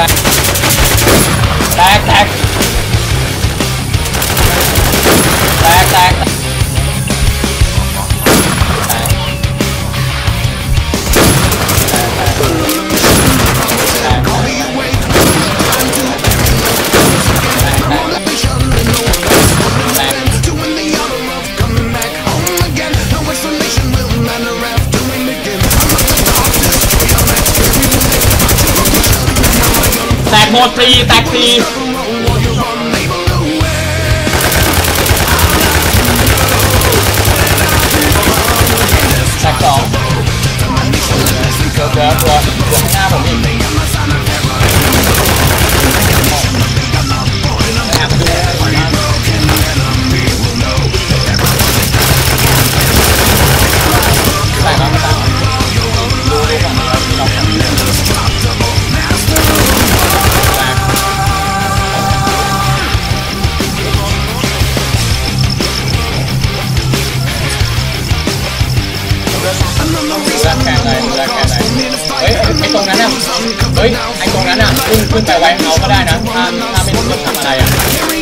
tạc tạc. tạc มดสี่แตกสี่ เฮ้ยไอตรงนั้นอะขึ้นขึ้นไปไว้เขาก็ได้นะถ้าถ้าไม่รู้จะทำอะไรอะ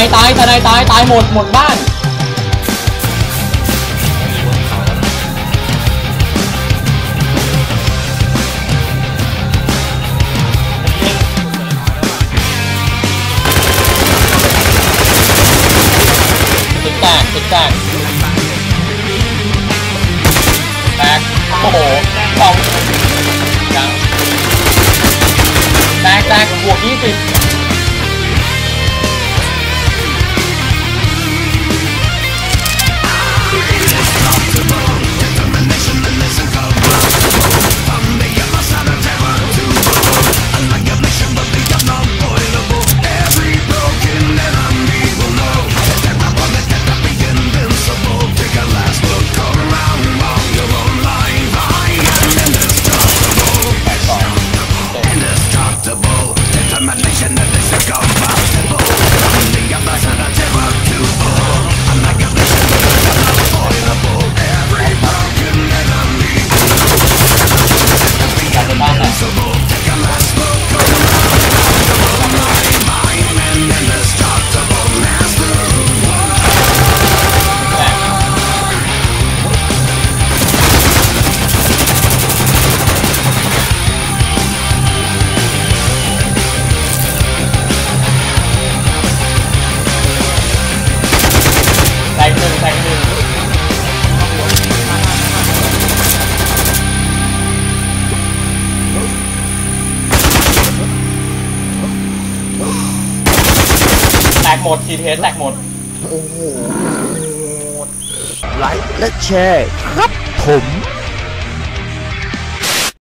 าในตายตาในตายตายหมดหมดบ้านติดแตกติดแตกแตกโอ้โหสองยังแตกแตกบวกยี่สิบ หมดทีเทสแตกหมดไลค์และแชร์ครับผม